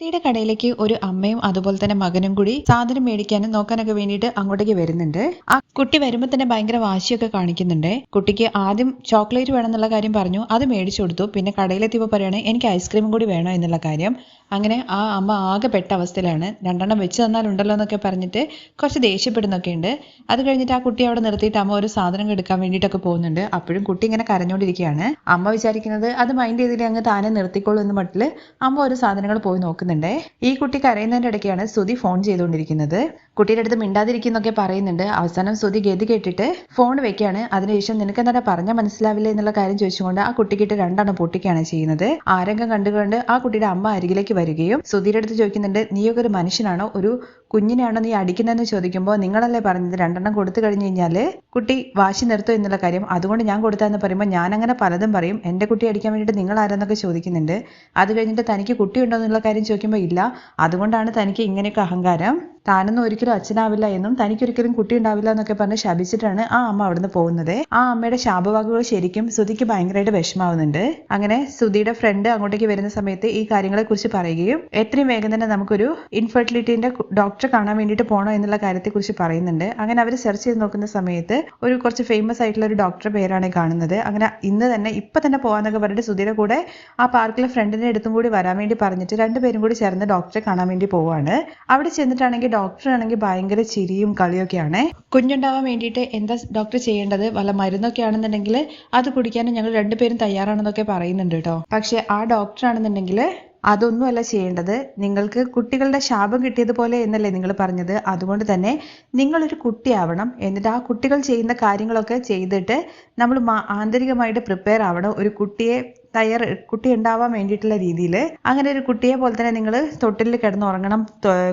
കുട്ടിയുടെ കടയിലേക്ക് ഒരു അമ്മയും അതുപോലെ തന്നെ മകനും കൂടി സാധനം മേടിക്കാനും നോക്കാനൊക്കെ വേണ്ടിയിട്ട് അങ്ങോട്ടേക്ക് വരുന്നുണ്ട്. ആ കുട്ടി വരുമ്പോൾ തന്നെ ഭയങ്കര വാശിയൊക്കെ കാണിക്കുന്നുണ്ട്. കുട്ടിക്ക് ആദ്യം ചോക്ലേറ്റ് വേണം എന്നുള്ള കാര്യം പറഞ്ഞു. അത് മേടിച്ചു കൊടുത്തു. പിന്നെ കടയിലെത്തിയപ്പോൾ പറയാണ് എനിക്ക് ഐസ്ക്രീമും കൂടി വേണോ? എന്നുള്ള കാര്യം. അങ്ങനെ ആ അമ്മ ആകെ പെട്ട അവസ്ഥയിലാണ്. രണ്ടെണ്ണം വെച്ച് തന്നാലുണ്ടല്ലോ എന്നൊക്കെ പറഞ്ഞിട്ട് കുറച്ച് ദേഷ്യപ്പെടുന്നൊക്കെ ഉണ്ട്. അത് കഴിഞ്ഞിട്ട് ആ കുട്ടി അവിടെ നിർത്തിയിട്ട് അമ്മ ഒരു സാധനം എടുക്കാൻ വേണ്ടിയിട്ടൊക്കെ പോകുന്നുണ്ട്. അപ്പോഴും കുട്ടി ഇങ്ങനെ കരഞ്ഞുകൊണ്ടിരിക്കുകയാണ് അമ്മ വിചാരിക്കുന്നത് അത് മൈൻഡ് ചെയ്തിട്ട് അങ്ങ് താനെ നിർത്തിക്കോളൂ എന്ന് മട്ടിൽ അമ്മ ഒരു സാധനങ്ങൾ പോയി നോക്കുന്നുണ്ട് ഈ കുട്ടി കരയുന്നതിന്റെ ഇടയ്ക്കാണ് സ്തുതി ഫോൺ ചെയ്തുകൊണ്ടിരിക്കുന്നത്. കുട്ടിയുടെ അടുത്ത് മിണ്ടാതിരിക്കുന്നൊക്കെ പറയുന്നുണ്ട്. അവസാനം സുധി ഗതി കേട്ടിട്ട് ഫോൺ വെക്കുകയാണ് അതിനുശേഷം നിനക്ക് എന്താ പറഞ്ഞാൽ മനസ്സിലാവില്ല എന്നുള്ള കാര്യം ചോദിച്ചുകൊണ്ട് ആ കുട്ടിക്കിട്ട് രണ്ടെണ്ണം പൊട്ടിക്കുകയാണ് ചെയ്യുന്നത്. ആരംഗം കണ്ടുകൊണ്ട് ആ കുട്ടിയുടെ അമ്മ അരികിലേക്ക് വരികയും സുധിയുടെ അടുത്ത് ചോദിക്കുന്നുണ്ട് നീയൊക്കെ ഒരു മനുഷ്യനാണോ? ഒരു കുഞ്ഞിനെയാണോ നീ അടിക്കുന്നതെന്ന് ചോദിക്കുമ്പോൾ നിങ്ങളല്ലേ പറഞ്ഞത് രണ്ടെണ്ണം കൊടുത്തു കഴിഞ്ഞു കഴിഞ്ഞാൽ കുട്ടി വാശി നിർത്തും എന്നുള്ള കാര്യം. അതുകൊണ്ട് ഞാൻ കൊടുത്താന്ന് പറയുമ്പോൾ ഞാൻ അങ്ങനെ പലതും പറയും. എന്റെ കുട്ടി അടിക്കാൻ വേണ്ടിയിട്ട് നിങ്ങൾ ആരെന്നൊക്കെ ചോദിക്കുന്നുണ്ട്. അത് കഴിഞ്ഞിട്ട് തനിക്ക് കുട്ടിയുണ്ടോ എന്നുള്ള കാര്യം ചോദിക്കുമ്പോൾ ഇല്ല. അതുകൊണ്ടാണ് തനിക്ക് ഇങ്ങനെയൊക്കെ അഹങ്കാരം. താനൊന്നും ഒരിക്കലും അച്ഛനാവില്ല എന്നും തനിക്കൊരിക്കലും കുട്ടി ഉണ്ടാവില്ല എന്നൊക്കെ പറഞ്ഞ് ശപിച്ചിട്ടാണ് ആ അമ്മ അവിടുന്ന് പോകുന്നത്. ആ അമ്മയുടെ ശാപവാക്കുകൾ ശരിക്കും സുധിക്ക് ഭയങ്കരമായിട്ട് വിഷമാവുന്നുണ്ട് അങ്ങനെ സുധിയുടെ ഫ്രണ്ട് അങ്ങോട്ടേക്ക് വരുന്ന സമയത്ത് ഈ കാര്യങ്ങളെ കുറിച്ച് പറയുകയും എത്രയും വേഗം തന്നെ നമുക്കൊരു ഇൻഫെർട്ടിലിറ്റിന്റെ ഡോക്ടറെ കാണാൻ വേണ്ടിയിട്ട് പോകണോ എന്നുള്ള കാര്യത്തെ കുറിച്ച് പറയുന്നുണ്ട്. അങ്ങനെ അവർ സെർച്ച് ചെയ്ത് നോക്കുന്ന സമയത്ത് ഒരു കുറച്ച് ഫേമസ് ആയിട്ടുള്ള ഒരു ഡോക്ടറെ പേരാണ് കാണുന്നത്. അങ്ങനെ ഇന്ന് തന്നെ ഇപ്പൊ തന്നെ പോകാന്നൊക്കെ പറഞ്ഞിട്ട് സുധിയുടെ കൂടെ ആ പാർക്കിലെ ഫ്രണ്ടിന്റെ അടുത്തും കൂടി വരാൻ വേണ്ടി പറഞ്ഞിട്ട് രണ്ടുപേരും കൂടി ചേർന്ന് ഡോക്ടറെ കാണാൻ വേണ്ടി പോവാണ്. അവിടെ ചെന്നിട്ടാണെങ്കിൽ ഡോക്ടർ ആണെങ്കിൽ ഭയങ്കര ചിരിയും കളിയൊക്കെയാണ്. കുഞ്ഞുണ്ടാവാൻ വേണ്ടിയിട്ട് എന്താ ഡോക്ടർ ചെയ്യേണ്ടത്? വല്ല മരുന്നൊക്കെ ആണെന്നുണ്ടെങ്കിൽ അത് കുടിക്കാനും ഞങ്ങൾ രണ്ടുപേരും തയ്യാറാണെന്നൊക്കെ പറയുന്നുണ്ട് കേട്ടോ. പക്ഷെ ആ ഡോക്ടർ ആണെന്നുണ്ടെങ്കിൽ അതൊന്നുമല്ല ചെയ്യേണ്ടത്. നിങ്ങൾക്ക് കുട്ടികളുടെ ശാപം കിട്ടിയതുപോലെ എന്നല്ലേ നിങ്ങൾ പറഞ്ഞത്. അതുകൊണ്ട് തന്നെ നിങ്ങളൊരു കുട്ടിയാവണം. എന്നിട്ട് ആ കുട്ടികൾ ചെയ്യുന്ന കാര്യങ്ങളൊക്കെ ചെയ്തിട്ട് നമ്മൾ ആന്തരികമായിട്ട് പ്രിപ്പയർ ആവണം. ഒരു കുട്ടിയെ തയ്യാർ കുട്ടി ഉണ്ടാവാൻ വേണ്ടിയിട്ടുള്ള രീതിയിൽ അങ്ങനെ ഒരു കുട്ടിയെ പോലെ തന്നെ നിങ്ങൾ തൊട്ടിലിൽ കിടന്നുറങ്ങണം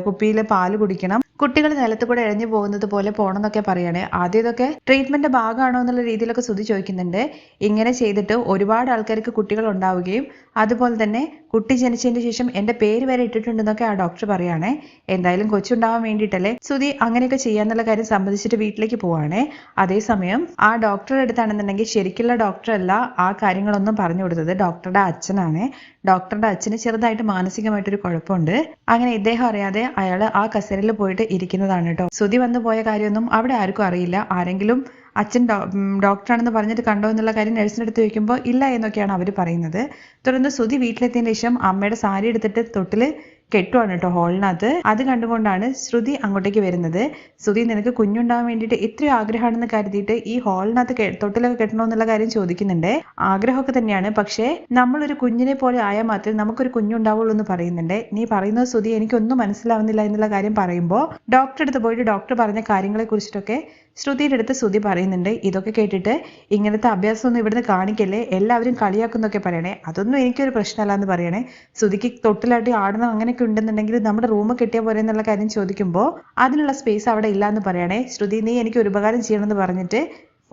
കുപ്പിയിൽ പാൽ കുടിക്കണം. കുട്ടികൾ നിലത്ത് കൂടെ എഴഞ്ഞു പോകുന്നത് പോലെ പോകണം എന്നൊക്കെ പറയാണ്. ആദ്യം ഇതൊക്കെ ട്രീറ്റ്മെന്റ് ഭാഗമാണോ എന്നുള്ള രീതിയിലൊക്കെ ശ്രുതി ചോദിക്കുന്നുണ്ട്. ഇങ്ങനെ ചെയ്തിട്ട് ഒരുപാട് ആൾക്കാർക്ക് കുട്ടികൾ ഉണ്ടാവുകയും അതുപോലെ തന്നെ കുട്ടി ജനിച്ചതിന് ശേഷം എന്റെ പേര് വരെ ഇട്ടിട്ടുണ്ടെന്നൊക്കെ ആ ഡോക്ടർ പറയുകയാണേ എന്തായാലും കൊച്ചുണ്ടാവാൻ വേണ്ടിയിട്ടല്ലേ ശ്രുതി അങ്ങനെയൊക്കെ ചെയ്യാന്നുള്ള കാര്യം സംബന്ധിച്ചിട്ട് വീട്ടിലേക്ക് പോവാണേ. അതേസമയം ആ ഡോക്ടറുടെ അടുത്താണെന്നുണ്ടെങ്കിൽ ശരിക്കുള്ള ഡോക്ടറല്ല ആ കാര്യങ്ങളൊന്നും പറഞ്ഞു കൊടുത്തത്. ഡോക്ടറുടെ അച്ഛനാണ്. ഡോക്ടറുടെ അച്ഛന് ചെറുതായിട്ട് മാനസികമായിട്ടൊരു കുഴപ്പമുണ്ട്. അങ്ങനെ ഇദ്ദേഹം അറിയാതെ അയാൾ ആ കസേരയിൽ പോയിട്ട് ഇരിക്കുന്നതാണ് കേട്ടോ. ശ്രുതി വന്നു പോയ കാര്യമൊന്നും അവിടെ ആർക്കും അറിയില്ല. ആരെങ്കിലും അച്ഛൻ ഡോക്ടറാണെന്ന് പറഞ്ഞിട്ട് കണ്ടോ എന്നുള്ള കാര്യം നഴ്സിന്റെ അടുത്ത് ചോദിക്കുമ്പോൾ ഇല്ല എന്നൊക്കെയാണ് അവർ പറയുന്നത്. തുടർന്ന് ശ്രുതി വീട്ടിലെത്തിയതിന് ശേഷം അമ്മയുടെ സാരി എടുത്തിട്ട് തൊട്ടിൽ കെട്ടുവാണ് കേട്ടോ ഹോളിനകത്ത് അത് കണ്ടുകൊണ്ടാണ് ശ്രുതി അങ്ങോട്ടേക്ക് വരുന്നത്. ശ്രുതി നിനക്ക് കുഞ്ഞുണ്ടാവാൻ വേണ്ടിയിട്ട് ഇത്രയും ആഗ്രഹമാണെന്ന് കരുതിയിട്ട് ഈ ഹോളിനകത്ത് തൊട്ടിലൊക്കെ കെട്ടണമെന്നുള്ള കാര്യം ചോദിക്കുന്നുണ്ട്. ആഗ്രഹമൊക്കെ തന്നെയാണ്. പക്ഷേ നമ്മളൊരു കുഞ്ഞിനെ പോലെ ആയാൽ മാത്രമേ നമുക്കൊരു കുഞ്ഞുണ്ടാവുള്ളൂ എന്ന് പറയുന്നുണ്ട്. നീ പറയുന്നത് ശ്രുതി എനിക്കൊന്നും മനസ്സിലാവുന്നില്ല എന്നുള്ള കാര്യം പറയുമ്പോൾ ഡോക്ടറെ അടുത്ത് പോയിട്ട് ഡോക്ടർ പറഞ്ഞ കാര്യങ്ങളെ കുറിച്ചിട്ടൊക്കെ ശ്രുതിയുടെ അടുത്ത് ശ്രുതി പറയുന്നുണ്ട് ഇതൊക്കെ കേട്ടിട്ട് ഇങ്ങനത്തെ അഭ്യാസമൊന്നും ഇവിടുന്ന് കാണിക്കല്ലേ? എല്ലാവരും കളിയാക്കുന്നൊക്കെ പറയണേ. അതൊന്നും എനിക്കൊരു പ്രശ്നമല്ല എന്ന് പറയണേ. ശ്രുതിക്ക് തൊട്ടിലാട്ടി ആടണം അങ്ങനെയൊക്കെ ഉണ്ടെന്നുണ്ടെങ്കിൽ നമ്മുടെ റൂം കിട്ടിയ പോലെ എന്നുള്ള കാര്യം ചോദിക്കുമ്പോൾ അതിനുള്ള സ്പേസ് അവിടെ ഇല്ല എന്ന് പറയണേ. ശ്രുതി നീ എനിക്ക് ഒരു ഉപകാരം ചെയ്യണമെന്ന് പറഞ്ഞിട്ട്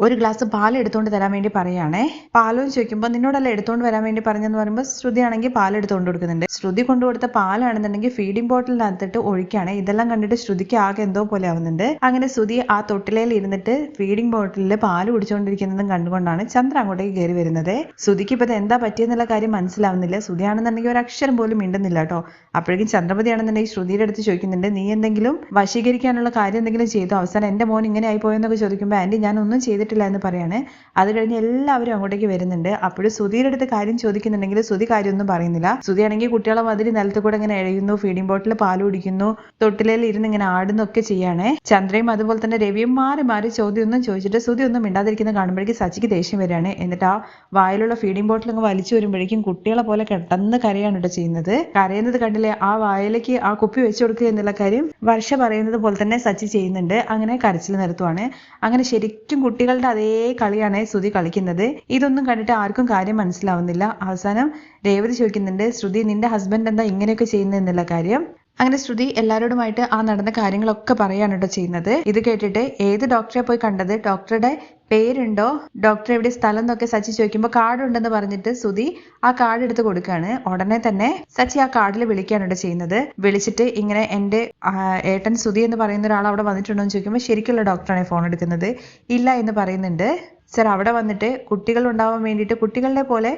ഒരു ഗ്ലാസ് പാൽ എടുത്തുകൊണ്ട് തരാൻ വേണ്ടി പറയുകയാണേ. പാലും ചോദിക്കുമ്പോൾ നിന്നോടല്ല എടുത്തുകൊണ്ട് വരാൻ വേണ്ടി പറഞ്ഞെന്ന് പറയുമ്പോൾ ശ്രുതിയാണെങ്കിൽ പാൽ എടുത്തുകൊണ്ട് കൊടുക്കുന്നുണ്ട്. ശ്രുതി കൊണ്ടുകൊടുത്ത പാലാണെന്നുണ്ടെങ്കിൽ ഫീഡിംഗ് ബോട്ടിലിനകത്തിട്ട് ഒഴിക്കുകയാണ്. ഇതെല്ലാം കണ്ടിട്ട് ശ്രുതിക്ക് ആകെ എന്തോ പോലെ ആവുന്നുണ്ട്. അങ്ങനെ ശ്രുതി ആ തൊട്ടിലയിൽ ഇരുന്നിട്ട് ഫീഡിംഗ് ബോട്ടിലിൽ പാൽ കുടിച്ചുകൊണ്ടിരിക്കുന്നതും കണ്ടുകൊണ്ടാണ് ചന്ദ്ര അങ്ങോട്ടേക്ക് കയറി വരുന്നത്. ശ്രുതിക്ക് ഇപ്പോൾ എന്താ പറ്റിയെന്നുള്ള കാര്യം മനസ്സിലാവുന്നില്ല. ശ്രുതിയാണെന്നുണ്ടെങ്കിൽ ഒരു അക്ഷരം പോലും മിണ്ടുന്നില്ല കേട്ടോ. അപ്പോഴേക്കും ചന്ദ്രപതി ആണെന്നുണ്ടെങ്കിൽ ശ്രുതിയുടെ അടുത്ത് ചോദിക്കുന്നുണ്ട് നീ എന്തെങ്കിലും വശീകരിക്കാനുള്ള കാര്യം എന്തെങ്കിലും ചെയ്തു? അവസാനം എന്റെ മോൻ ഇങ്ങനെ ആയി പോയെന്നൊക്കെ ചോദിക്കുമ്പോൾ ആന്റി ഞാൻ ഒന്നും ചെയ്തിട്ടില്ല എന്ന് പറയാണ്. അത് കഴിഞ്ഞ് എല്ലാവരും അങ്ങോട്ടേക്ക് വരുന്നുണ്ട്. അപ്പോഴും സുധിയുടെ അടുത്ത് കാര്യം ചോദിക്കുന്നുണ്ടെങ്കിൽ സുധി കാര്യമൊന്നും പറയുന്നില്ല. സുധിയാണെങ്കിൽ കുട്ടികളെ മാതിരി നിലത്ത് കൂടെ ഇങ്ങനെ എഴയുന്നു ഫീഡിംഗ് ബോട്ടിൽ പാൽ കുടിക്കുന്നു തൊട്ടിലയിൽ ഇരുന്ന് ഇങ്ങനെ ആടുന്നൊക്കെ ചെയ്യാണ്. ചന്ദ്രയും അതുപോലെ തന്നെ രവിയും മാറി മാറി ചോദ്യമൊന്നും ചോദിച്ചിട്ട് സുധി ഒന്നും മിണ്ടാതിരിക്കുന്ന കാണുമ്പോഴേക്കും സച്ചിക്ക് ദേഷ്യം വരികയാണ്. എന്നിട്ട് ആ വായിലുള്ള ഫീഡിംഗ് ബോട്ടിൽ അങ്ങ് വലിച്ചു വരുമ്പോഴേക്കും കുട്ടികളെ പോലെ കിടന്ന് കരയാണ് കേട്ടോ ചെയ്യുന്നത്. കരയുന്നത് കണ്ടില്ലേ? ആ വായിലേക്ക് ആ കുപ്പി വെച്ചു കൊടുക്കുക എന്നുള്ള കാര്യം വർഷ പറയുന്നത് പോലെ തന്നെ സച്ചി ചെയ്യുന്നുണ്ട്. അങ്ങനെ കരച്ചിൽ നിർത്തുവാണ്. അങ്ങനെ ശരിക്കും കുട്ടികൾ കുട്ടികളുടെ അതേ കളിയാണ് ശ്രുതി കളിക്കുന്നത്. ഇതൊന്നും കണ്ടിട്ട് ആർക്കും കാര്യം മനസ്സിലാവുന്നില്ല. അവസാനം രേവതി ചോദിക്കുന്നുണ്ട് ശ്രുതി നിന്റെ ഹസ്ബൻഡ് എന്താ ഇങ്ങനെയൊക്കെ ചെയ്യുന്നത് എന്നുള്ള കാര്യം? അങ്ങനെ ശ്രുതി എല്ലാവരോടുമായിട്ട് ആ നടന്ന കാര്യങ്ങളൊക്കെ പറയാണ് കേട്ടോ ചെയ്യുന്നത്. ഇത് കേട്ടിട്ട് ഏത് ഡോക്ടറെ പോയി കണ്ടത്? ഡോക്ടറുടെ പേരുണ്ടോ? ഡോക്ടർ എവിടെ സ്ഥലം എന്നൊക്കെ സച്ചി ചോദിക്കുമ്പോൾ കാർഡ് ഉണ്ടെന്ന് പറഞ്ഞിട്ട് സുധി ആ കാർഡ് എടുത്ത് കൊടുക്കുകയാണ് ഉടനെ തന്നെ സച്ചി ആ കാർഡിൽ വിളിക്കാണ് ചെയ്യുന്നത്. വിളിച്ചിട്ട് ഇങ്ങനെ എന്റെ ഏട്ടൻ സുധി എന്ന് പറയുന്ന ഒരാൾ അവിടെ വന്നിട്ടുണ്ടോ എന്ന് ചോദിക്കുമ്പോൾ ശരിക്കുള്ള ഡോക്ടറാണ് ഫോൺ എടുക്കുന്നത്. ഇല്ല എന്ന് പറയുന്നുണ്ട്. സർ അവിടെ വന്നിട്ട് കുട്ടികൾ ഉണ്ടാവാൻ വേണ്ടിയിട്ട് കുട്ടികളുടെ പോലെ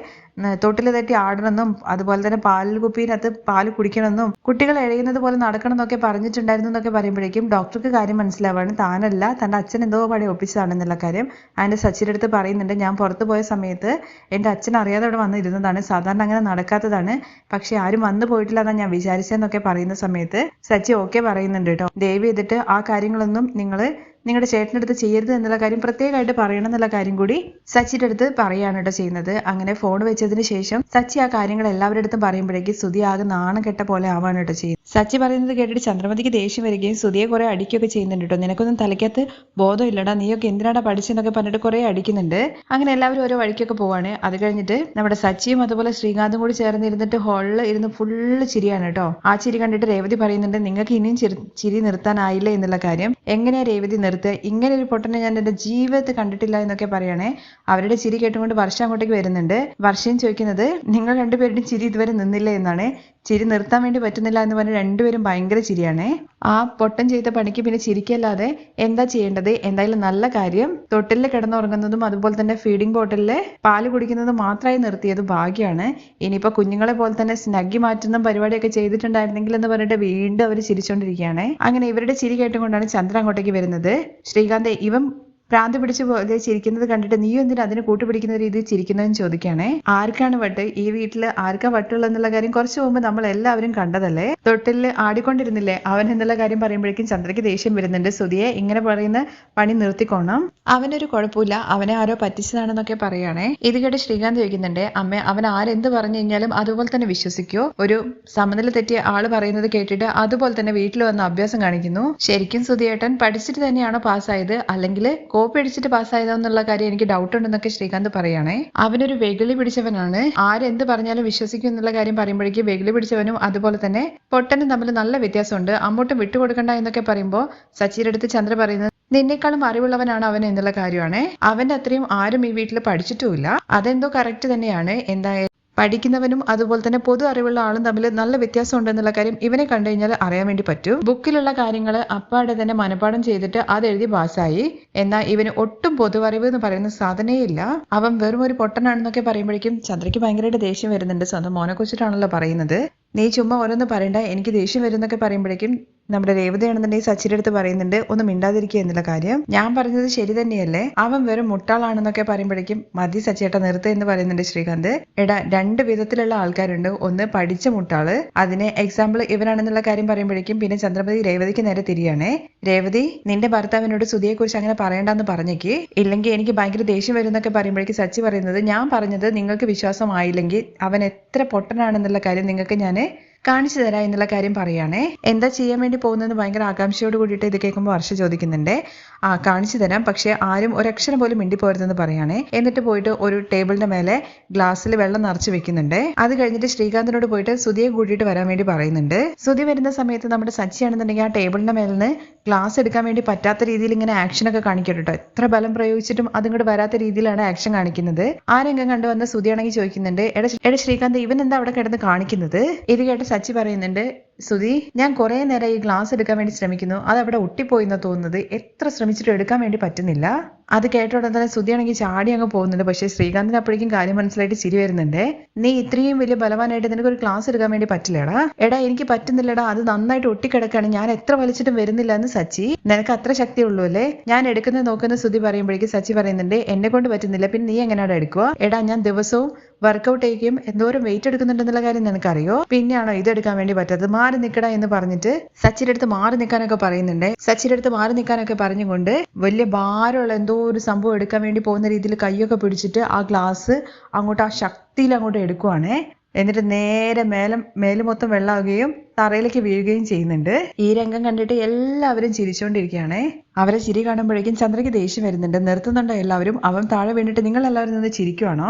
തൊട്ടിൽ തട്ടി ആടണമെന്നും അതുപോലെ തന്നെ പാൽ കുപ്പിയിനകത്ത് പാൽ കുടിക്കണമെന്നും കുട്ടികൾ എഴയുന്നത് പോലെ നടക്കണം എന്നൊക്കെ പറഞ്ഞിട്ടുണ്ടായിരുന്നു എന്നൊക്കെ പറയുമ്പോഴേക്കും ഡോക്ടർക്ക് കാര്യം മനസ്സിലാവാണ്. താനല്ല തന്റെ അച്ഛൻ എന്തോ പാടെ ഒപ്പിച്ചതാണെന്നുള്ള കാര്യം അതിന്റെ സച്ചിന്റെ അടുത്ത് പറയുന്നുണ്ട്. ഞാൻ പുറത്തു പോയ സമയത്ത് എന്റെ അച്ഛൻ അറിയാതെ അവിടെ വന്നിരുന്നതാണ്. സാധാരണ അങ്ങനെ നടക്കാത്തതാണ്. പക്ഷെ ആരും വന്നു പോയിട്ടില്ല ഞാൻ വിചാരിച്ചതെന്നൊക്കെ പറയുന്ന സമയത്ത് സച്ചി ഓക്കെ പറയുന്നുണ്ട് കേട്ടോ. ദയവ് ചെയ്തിട്ട് ആ കാര്യങ്ങളൊന്നും നിങ്ങൾ നിങ്ങളുടെ ചേട്ടന്റെ അടുത്ത് ചെയ്യരുത് എന്നുള്ള കാര്യം പ്രത്യേകമായിട്ട് പറയണം എന്നുള്ള കാര്യം കൂടി സച്ചിയുടെ അടുത്ത് പറയാണ് കേട്ടോ ചെയ്യുന്നത്. അങ്ങനെ ഫോൺ വെച്ചതിന് ശേഷം സച്ചി ആ കാര്യങ്ങൾ എല്ലാവരുടെ അടുത്തും പറയുമ്പോഴേക്കും സുതി ആകെ നാണം കെട്ട പോലെ ആവാണ് കേട്ടോ ചെയ്യുന്നത്. സച്ചി പറയുന്നത് കേട്ടിട്ട് ചന്ദ്രമതിക്ക് ദേഷ്യം വരികയും സുതിയെ കുറെ അടിക്കുകയൊക്കെ ചെയ്യുന്നുണ്ട് കേട്ടോ. നിനക്കൊന്നും തലയ്ക്കകത്ത് ബോധം ഇല്ലടാ നീയൊക്കെ എന്തിനാടാ പഠിച്ചെന്നൊക്കെ പറഞ്ഞിട്ട് കുറെ അടിക്കുന്നുണ്ട്. അങ്ങനെ എല്ലാവരും ഓരോ വഴിക്കൊക്കെ പോവാണ്. അത് കഴിഞ്ഞിട്ട് നമ്മുടെ സച്ചിയും അതുപോലെ ശ്രീകാന്തും കൂടി ചേർന്നിരുന്നിട്ട് ഹാളിൽ ഇരുന്ന് ഫുള്ള് ചിരിയാണ് കേട്ടോ. ആ ചിരി കണ്ടിട്ട് രേവതി പറയുന്നുണ്ട് നിങ്ങൾക്ക് ഇനിയും ചിരി നിർത്താനായില്ല? എന്നുള്ള കാര്യം. എങ്ങനെയാ രേവതി നിർത്തുക ഇങ്ങനെ ഒരു പൊട്ടനെ ഞാൻ എന്റെ ജീവിതത്തിൽ കണ്ടിട്ടില്ല എന്നൊക്കെ പറയണേ. അവരുടെ ചിരി കേട്ടുകൊണ്ട് വർഷ അങ്ങോട്ടേക്ക് വരുന്നുണ്ട്. വർഷം ചോദിക്കുന്നത് നിങ്ങൾ രണ്ടുപേരുടെയും ചിരി ഇതുവരെ നിന്നില്ല എന്നാണ്. ചിരി നിർത്താൻ വേണ്ടി പറ്റുന്നില്ല എന്ന് പറഞ്ഞ് രണ്ടുപേരും ഭയങ്കര ചിരിയാണേ. ആ പൊട്ടൻ ചെയ്ത പണിക്ക് പിന്നെ ചിരിക്കല്ലാതെ എന്താ ചെയ്യേണ്ടത്? എന്തായാലും നല്ല കാര്യം. തൊട്ടിലിൽ കിടന്നുറങ്ങുന്നതും അതുപോലെ തന്നെ ഫീഡിംഗ് ബോട്ടിലിൽ പാൽ കുടിക്കുന്നതും മാത്രമായി നിർത്തിയത് ഭാഗ്യമാണ് ഇനിയിപ്പോ കുഞ്ഞുങ്ങളെ പോലെ തന്നെ സ്നഗ്ഗി മാറ്റുന്ന പരിപാടിയൊക്കെ ചെയ്തിട്ടുണ്ടായിരുന്നെങ്കിൽ എന്ന് പറഞ്ഞിട്ട് വീണ്ടും അവർ ചിരിച്ചോണ്ടിരിക്കുകയാണ്. അങ്ങനെ ഇവരുടെ ചിരി കേട്ടുകൊണ്ടാണ് ചന്ദ്ര അങ്ങോട്ടേക്ക് വരുന്നത്. ശ്രീകാന്ത് ഇവൻ ഭ്രാന്ത് പിടിച്ച് പോലെ ചിരിക്കുന്നത് കണ്ടിട്ട് നീ എന്തിനാ അതിന് കൂട്ടുപിടിക്കുന്ന രീതിയിൽ ചിരിക്കുന്നതെന്ന് ചോദിക്കുകയാണേ. ആർക്കാണ് വട്ട്? ഈ വീട്ടിൽ ആർക്കാ വട്ടുള്ള എന്നുള്ള കാര്യം കുറച്ച് മുമ്പ് നമ്മൾ എല്ലാവരും കണ്ടതല്ലേ? തൊട്ടിൽ ആടിക്കൊണ്ടിരുന്നില്ലേ? അവൻ എന്നുള്ള കാര്യം പറയുമ്പോഴേക്കും ചന്ദ്രയ്ക്ക് ദേഷ്യം വരുന്നുണ്ട്. സുതിയെ ഇങ്ങനെ പറയുന്ന പണി നിർത്തിക്കോണം. അവനൊരു കുഴപ്പമില്ല. അവനെ ആരോ പറ്റിച്ചതാണെന്നൊക്കെ പറയുകയാണേ ഇത് കേട്ട് ശ്രീകാന്ത് ചോദിക്കുന്നുണ്ട് അമ്മ അവൻ ആരെന്ത് പറഞ്ഞു കഴിഞ്ഞാലും അതുപോലെ തന്നെ വിശ്വസിക്കൂ. ഒരു സമനില തെറ്റിയ ആൾ പറയുന്നത് കേട്ടിട്ട് അതുപോലെ തന്നെ വീട്ടിൽ വന്ന് അഭ്യാസം കാണിക്കുന്നു. ശരിക്കും സുതിയേട്ടൻ പഠിച്ചിട്ട് തന്നെയാണോ പാസ്സായത്? അല്ലെങ്കിൽ കോപ്പി അടിച്ചിട്ട് പാസ്സായതോ എന്നുള്ള കാര്യം എനിക്ക് ഡൗട്ട് ഉണ്ടെന്നൊക്കെ ശ്രീകാന്ത് പറയുകയാണേ അവനൊരു വെകിളി പിടിച്ചവനാണ്. ആരെന്ത് പറഞ്ഞാലും വിശ്വസിക്കും എന്നുള്ള കാര്യം പറയുമ്പോഴേക്കും വെകിളി പിടിച്ചവനും അതുപോലെ തന്നെ പൊട്ടനും തമ്മിൽ നല്ല വ്യത്യാസമുണ്ട്. അമ്മോട്ടും വിട്ടുകൊടുക്കണ്ട എന്നൊക്കെ പറയുമ്പോൾ സച്ചിയുടെ അടുത്ത് ചന്ദ്ര പറയുന്നത് നിന്നെക്കാളും അറിവുള്ളവനാണ് അവൻ എന്നുള്ള കാര്യമാണ്. അവന്റെ അത്രയും ആരും ഈ വീട്ടിൽ പഠിച്ചിട്ടുമില്ല. അതെന്തോ കറക്റ്റ് തന്നെയാണ്. എന്തായാലും പഠിക്കുന്നവനും അതുപോലെ തന്നെ പൊതു അറിവുള്ള ആളും തമ്മിൽ നല്ല വ്യത്യാസം ഉണ്ടെന്നുള്ള കാര്യം ഇവനെ കണ്ടു കഴിഞ്ഞാൽ അറിയാൻ വേണ്ടി പറ്റും. ബുക്കിലുള്ള കാര്യങ്ങൾ അപ്പാടെ തന്നെ മനഃപ്പാടം ചെയ്തിട്ട് അത് എഴുതി പാസ്സായി. എന്നാൽ ഇവന് ഒട്ടും പൊതു അറിവ് എന്ന് പറയുന്ന സാധനേ ഇല്ല. അവൻ വെറും ഒരു പൊട്ടനാണെന്നൊക്കെ പറയുമ്പോഴേക്കും ചന്ദ്രയ്ക്ക് ഭയങ്കരമായിട്ട് ദേഷ്യം വരുന്നുണ്ട്. സ്വന്തം മോനെ കുറിച്ചിട്ടാണല്ലോ പറയുന്നത്. നീ ചുമ്മാ ഓരോന്ന് പറയണ്ട എനിക്ക് ദേഷ്യം വരുന്നൊക്കെ പറയുമ്പോഴേക്കും നമ്മുടെ രേവതയാണെന്നുണ്ടെങ്കിൽ സച്ചിയുടെ അടുത്ത് പറയുന്നുണ്ട് ഒന്ന് മിണ്ടാതിരിക്കുക എന്നുള്ള കാര്യം. ഞാൻ പറഞ്ഞത് ശരി തന്നെയല്ലേ? അവൻ വെറും മുട്ടാളാണെന്നൊക്കെ പറയുമ്പോഴേക്കും മതി സച്ചിയേട്ട നിർത്ത് എന്ന് പറയുന്നുണ്ട് ശ്രീകാന്ത്. എടാ രണ്ട് വിധത്തിലുള്ള ആൾക്കാരുണ്ട്. ഒന്ന് പഠിച്ച മുട്ടാൾ അതിനെ എക്സാമ്പിൾ ഇവരാണെന്നുള്ള കാര്യം പറയുമ്പോഴേക്കും പിന്നെ ചന്ദ്രപതി രേവതിക്ക് നേരെ തിരിയാണേ. രേവതി നിന്റെ ഭർത്താവിനോട് സുധിയെ കുറിച്ച് അങ്ങനെ പറയണ്ടെന്ന് പറഞ്ഞേക്ക്. ഇല്ലെങ്കിൽ എനിക്ക് ഭയങ്കര ദേഷ്യം വരുന്നൊക്കെ പറയുമ്പോഴേക്കും സച്ചി പറയുന്നത് ഞാൻ പറഞ്ഞത് നിങ്ങൾക്ക് വിശ്വാസമായില്ലെങ്കിൽ അവൻ എത്ര പൊട്ടനാണെന്നുള്ള കാര്യം നിങ്ങൾക്ക് ഞാൻ കാണിച്ചു തരാം എന്നുള്ള കാര്യം പറയുകയാണേ. എന്താ ചെയ്യാൻ വേണ്ടി പോകുന്നത് ഭയങ്കര ആകാംക്ഷയോട് കൂടിയിട്ട് ഇത് കേൾക്കുമ്പോൾ വർഷ ചോദിക്കുന്നുണ്ട്. ആ കാണിച്ചു തരാം. പക്ഷെ ആരും ഒരക്ഷരം പോലും മിണ്ടി പോരുതെന്ന് പറയുകയാണേ. എന്നിട്ട് പോയിട്ട് ഒരു ടേബിളിന്റെ മേലെ ഗ്ലാസ്സിൽ വെള്ളം നിറച്ച് വെക്കുന്നുണ്ട്. അത് കഴിഞ്ഞിട്ട് ശ്രീകാന്തിനോട് പോയിട്ട് സുധിയെ കൂടിയിട്ട് വരാൻ വേണ്ടി പറയുന്നുണ്ട്. സുധി വരുന്ന സമയത്ത് നമ്മുടെ സച്ചിയാണെന്നുണ്ടെങ്കിൽ ആ ടേബിളിന്റെ മേലിൽ നിന്ന് ഗ്ലാസ് എടുക്കാൻ വേണ്ടി പറ്റാത്ത രീതിയിൽ ഇങ്ങനെ ആക്ഷൻ ഒക്കെ കാണിക്കട്ടോ എത്ര ബലം പ്രയോഗിച്ചിട്ടും അതിങ്ങോട്ട് വരാത്ത രീതിയിലാണ് ആക്ഷൻ കാണിക്കുന്നത്. ആ രംഗം കണ്ടുവന്ന സുധിയാണെങ്കിൽ ചോദിക്കുന്നുണ്ട് എടാ എടാ ശ്രീകാന്ത് ഇവൻ എന്താ അവിടെ കിടന്ന് കാണിക്കുന്നത്? ഇത് കേട്ട് സച്ചി പറയുന്നുണ്ട് സുധി ഞാൻ കുറെ നേരം ഈ ഗ്ലാസ് എടുക്കാൻ വേണ്ടി ശ്രമിക്കുന്നു. അത് അവിടെ ഒട്ടിപ്പോയി എന്നാ തോന്നുന്നത്. എത്ര ശ്രമിച്ചിട്ട് എടുക്കാൻ വേണ്ടി പറ്റുന്നില്ല. അത് കേട്ട ഉടനെ തന്നെ സുധിയാണെങ്കിൽ ചാടി അങ്ങ് പോകുന്നുണ്ട്. പക്ഷേ ശ്രീകാന്തിന് അപ്പോഴേക്കും കാര്യം മനസ്സിലായിട്ട് ചിരി വരുന്നുണ്ട്. നീ ഇത്രയും വലിയ ബലവാനായിട്ട് നിനക്ക് ഒരു ക്ലാസ് എടുക്കാൻ വേണ്ടി പറ്റില്ലടാ. എടാ എനിക്ക് പറ്റുന്നില്ലടാ. അത് നന്നായിട്ട് ഒട്ടിക്കിടക്കാണ്. ഞാൻ എത്ര വലിച്ചിട്ടും വരുന്നില്ല എന്ന് സച്ചി. നിനക്ക് അത്ര ശക്തി ഉള്ളൂ അല്ലേ? ഞാൻ എടുക്കുന്നത് നോക്കുന്ന സുധി പറയുമ്പോഴേക്കും സച്ചി പറയുന്നുണ്ട് എന്നെ കൊണ്ട് പറ്റുന്നില്ല. പിന്നെ നീ എങ്ങനെയാണ് എടുക്കുക എടാ ഞാൻ ദിവസവും വർക്കൗട്ട് ചെയ്യുകയും എന്തോരം വെയിറ്റ് എടുക്കുന്നുണ്ടെന്നുള്ള കാര്യം നിനക്കറിയോ? പിന്നെയാണോ ഇത് എടുക്കാൻ വേണ്ടി പറ്റാത്തത്? മാറി നിൽക്കട എന്ന് പറഞ്ഞിട്ട് സച്ചിന്റെ അടുത്ത് മാറി നിൽക്കാനൊക്കെ പറയുന്നുണ്ട്. സച്ചിന്റെ അടുത്ത് മാറി നിൽക്കാനൊക്കെ പറഞ്ഞുകൊണ്ട് വലിയ ഭാരമുള്ള എന്തോ ഒരു സംഭവം എടുക്കാൻ വേണ്ടി പോകുന്ന രീതിയിൽ കൈയൊക്കെ പിടിച്ചിട്ട് ആ ഗ്ലാസ് അങ്ങോട്ട് ആ ശക്തിയിൽ അങ്ങോട്ട് എടുക്കുവാണ്. എന്നിട്ട് നേരെ മേലം മേൽ മൊത്തം വെള്ളമാവുകയും തറയിലേക്ക് വീഴുകയും ചെയ്യുന്നുണ്ട്. ഈ രംഗം കണ്ടിട്ട് എല്ലാവരും ചിരിച്ചുകൊണ്ടിരിക്കുകയാണ് അവരെ ചിരി കാണുമ്പോഴേക്കും ചന്ദ്രയ്ക്ക് ദേഷ്യം വരുന്നുണ്ട്. നിർത്തുന്നുണ്ടോ എല്ലാവരും. അവൻ താഴെ വീണിട്ട് നിങ്ങൾ എല്ലാവരും നിന്ന് ചിരിക്കുവാണോ?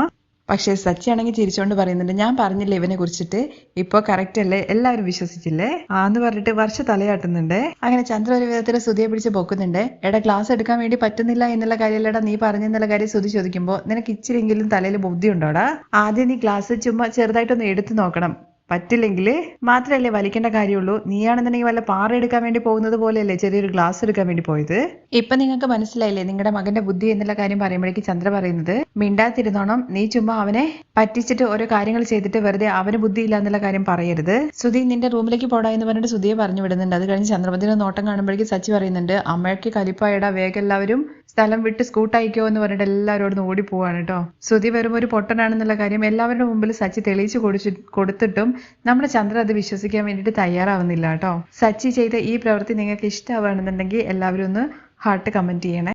പക്ഷേ സച്ചിയാണെങ്കിൽ ചിരിച്ചുകൊണ്ട് പറയുന്നുണ്ട് ഞാൻ പറഞ്ഞില്ലേ ഇവനെ കുറിച്ചിട്ട്? ഇപ്പോൾ കറക്റ്റ് അല്ലേ? എല്ലാവരും വിശ്വസിച്ചില്ലേ? ആന്ന് പറഞ്ഞിട്ട് വർഷ തലയാട്ടുന്നുണ്ട്. അങ്ങനെ ചന്ദ്ര ഒരു വിധത്തിൽ സുതിയെ പിടിച്ച് പൊക്കുന്നുണ്ട്. എടാ ക്ലാസ് എടുക്കാൻ വേണ്ടി പറ്റുന്നില്ല എന്നുള്ള കാര്യമല്ലടാ നീ പറഞ്ഞെന്നുള്ള കാര്യം സുതി ചോദിക്കുമ്പോൾ നിനക്ക് ഇച്ചിരിയെങ്കിലും തലയിൽ ബുദ്ധി ഉണ്ടോടാ? ആദ്യം നീ ക്ലാസ് ചുമ്മാ ചെറുതായിട്ടൊന്ന് എടുത്തു നോക്കണം. പറ്റില്ലെങ്കിൽ മാത്രമല്ലേ വലിക്കേണ്ട കാര്യമുള്ളൂ. നീയാണെന്നുണ്ടെങ്കിൽ വല്ല പാറ എടുക്കാൻ വേണ്ടി പോകുന്നത് പോലെയല്ലേ? ചെറിയൊരു ഗ്ലാസ് എടുക്കാൻ വേണ്ടി പോയത്. ഇപ്പൊ നിങ്ങൾക്ക് മനസ്സിലായില്ലേ? നിങ്ങളുടെ മകന്റെ ബുദ്ധി എന്നുള്ള കാര്യം പറയുമ്പോഴേക്ക് ചന്ദ്ര പറയുന്നത് മിണ്ടാതിരുന്നോണം നീ ചുമ്മാ അവനെ പറ്റിച്ചിട്ട് ഓരോ കാര്യങ്ങൾ ചെയ്തിട്ട് വെറുതെ അവന് ബുദ്ധിയില്ല എന്നുള്ള കാര്യം പറയരുത്. സുധി നിന്റെ റൂമിലേക്ക് പോടാ എന്ന് പറഞ്ഞിട്ട് സുധിയെ പറഞ്ഞു വിടുന്നുണ്ട്. അത് കഴിഞ്ഞ് ചന്ദ്രമതിന്റെ നോട്ടം കാണുമ്പോഴേക്ക് സച്ചി പറയുന്നുണ്ട് അമ്മയ്ക്ക് കലിപ്പായടാ വേഗം എല്ലാവരും സ്ഥലം വിട്ട് സ്കൂട്ടായിക്കോ എന്ന് പറഞ്ഞിട്ട് എല്ലാവരോടും ഓടി പോവാണ് കേട്ടോ ശ്രുതി വെറും ഒരു പൊട്ടനാണെന്നുള്ള കാര്യം എല്ലാവരുടെ മുമ്പിൽ സച്ചി തെളിയിച്ചു കൊടുത്തു കൊടുത്തിട്ടും നമ്മുടെ ചന്ദ്ര അത് വിശ്വസിക്കാൻ വേണ്ടിയിട്ട് തയ്യാറാവുന്നില്ല കേട്ടോ സച്ചി ചെയ്ത ഈ പ്രവൃത്തി നിങ്ങൾക്ക് ഇഷ്ടമാവുകയാണെന്നുണ്ടെങ്കിൽ എല്ലാവരും ഒന്ന് ഹാർട്ട് കമന്റ് ചെയ്യണേ.